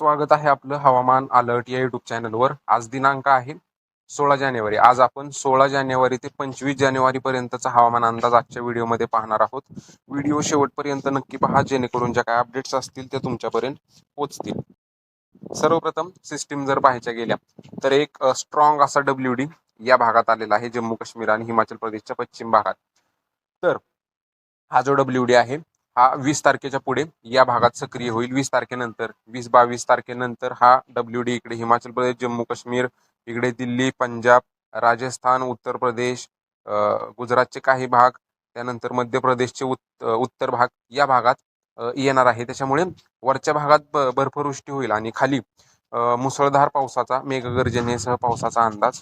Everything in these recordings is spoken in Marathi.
स्वागत आहे आपलं हवामान अलर्ट या युट्यूब चॅनलवर आज दिनांक आहे सोळा जानेवारी. आज आपण सोळा जानेवारी ते पंचवीस जानेवारी पर्यंतचा हवामान अंदाज आजच्या व्हिडिओमध्ये पाहणार आहोत. व्हिडिओ शेवटपर्यंत नक्की पहा जेणेकरून ज्या काय अपडेट्स असतील त्या तुमच्यापर्यंत पोहोचतील. सर्वप्रथम सिस्टीम जर पाहायच्या गेल्या तर एक स्ट्रॉंग असा डब्ल्यू डी या भागात आलेला आहे जम्मू काश्मीर आणि हिमाचल प्रदेशच्या पश्चिम भागात. तर हा जो डब्ल्यू डी आहे हा वीस तारखेच्या पुढे या भागात सक्रिय होईल. वीस तारखेनंतर वीस बावीस तारखेनंतर हा डब्ल्यू डी इकडे हिमाचल प्रदेश जम्मू काश्मीर इकडे दिल्ली पंजाब राजस्थान उत्तर प्रदेश गुजरातचे काही भाग त्यानंतर मध्य प्रदेशचे उत् उत्तर भाग या भागात येणार आहे. त्याच्यामुळे वरच्या भागात ब बर्फवृष्टी होईल आणि खाली मुसळधार पावसाचा मेघगर्जनेसह पावसाचा अंदाज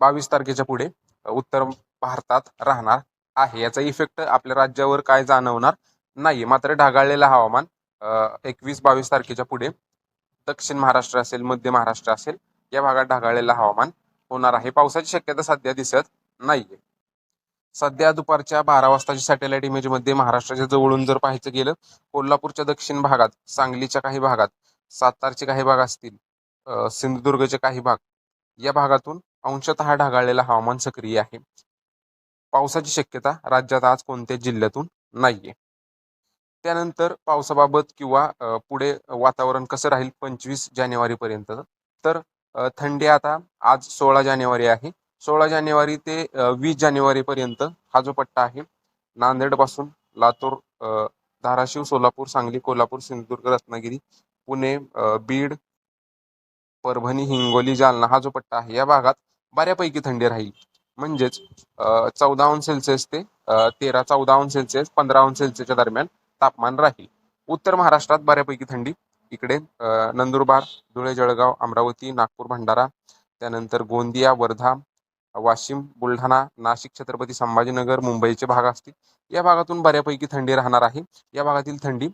बावीस तारखेच्या पुढे उत्तर भारतात राहणार आहे. याचा इफेक्ट आपल्या राज्यावर काय जाणवणार? नाही मात्र ढगाळलेलं हवामान एकवीस बावीस तारखेच्या पुढे. दक्षिण महाराष्ट्र असेल मध्य महाराष्ट्र असेल या भागात ढगाळलेलं हवामान होणार आहे. पावसाची शक्यता सध्या दिसत नाहीये. सध्या दुपारच्या बारा वाजताच्या सॅटेलाइट इमेजमध्ये महाराष्ट्राच्या जवळून जर पाहायचं गेलं कोल्हापूरच्या दक्षिण भागात सांगलीच्या काही भागात सातारचे काही भाग असतील सिंधुदुर्गचे काही भाग या भागातून अंशतः ढगाळलेलं हवामान सक्रिय आहे. पावसाची शक्यता राज्यात आज कोणत्या जिल्ह्यातून नाहीये. त्यानंतर पावसाबाबत किंवा पुढे वातावरण कसं राहील पंचवीस जानेवारीपर्यंत तर थंडी आता आज सोळा जानेवारी आहे. सोळा जानेवारी ते वीस जानेवारीपर्यंत हा जो पट्टा आहे नांदेडपासून लातूर धाराशिव सोलापूर सांगली कोल्हापूर सिंधुदुर्ग रत्नागिरी पुणे बीड परभणी हिंगोली जालना हा जो पट्टा आहे या भागात बऱ्यापैकी थंडी राहील. म्हणजेच चौदा अंश सेल्सिअस ते तेरा चौदा अंश सेल्सिअस पंधरा अंश सेल्सिअसच्या दरम्यान तापमान राहील. उत्तर महाराष्ट्रात बऱ्यापैकी थंडी. इकडे नंदुरबार धुळे जळगाव अमरावती नागपूर भंडारा. त्यानंतर गोंदिया वर्धा वाशिम बुलढाणा नाशिक छत्रपती संभाजीनगर मुंबईचे भाग असतील. या भागातून बऱ्यापैकी थंडी राहणार आहे. या भागातील थंडी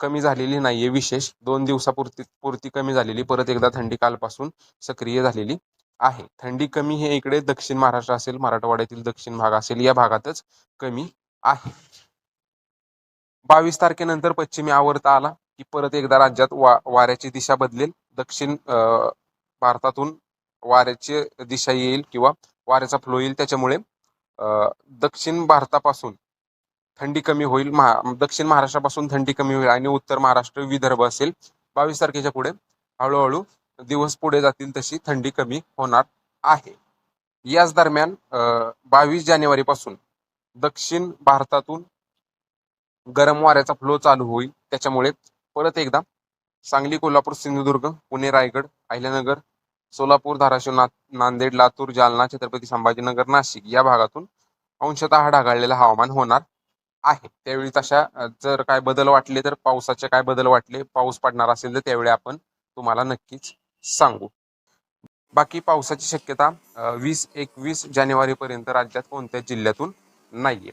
कमी झालेली नाहीये विशेष. दोन दिवसापुरती पुरती कमी झालेली. परत एकदा थंडी कालपासून सक्रिय झालेली आहे. थंडी कमी हे इकडे दक्षिण महाराष्ट्र असेल मराठवाड्यातील दक्षिण भाग असेल या भागातच कमी आहे. बावीस तारखेनंतर पश्चिमी आवर्त आला की परत एकदा राज्यात वा वाऱ्याची दिशा बदलेल. दक्षिण भारतातून वाऱ्याची दिशा येईल किंवा वाऱ्याचा फ्लो येईल. त्याच्यामुळे दक्षिण भारतापासून थंडी कमी होईल. महा दक्षिण महाराष्ट्रापासून थंडी कमी होईल आणि उत्तर महाराष्ट्र विदर्भ असेल. बावीस तारखेच्या पुढे हळूहळू दिवस पुढे जातील तशी थंडी कमी होणार आहे. याच दरम्यान बावीस जानेवारीपासून दक्षिण भारतातून गरम वाऱ्याचा फ्लो चालू होईल. त्याच्यामुळे परत एकदा सांगली कोल्हापूर सिंधुदुर्ग पुणे रायगड अहिल्यानगर सोलापूर धाराशिव ना नांदेड लातूर जालना छत्रपती संभाजीनगर नाशिक या भागातून अंशतः ढगाळलेलं हवामान होणार आहे. त्यावेळी तशा जर काय बदल वाटले तर पावसाचे काय बदल वाटले पाऊस पडणार असेल तर त्यावेळी आपण तुम्हाला नक्कीच सांगू. बाकी पावसाची शक्यता वीस एकवीस जानेवारीपर्यंत राज्यात कोणत्याच जिल्ह्यातून नाहीये.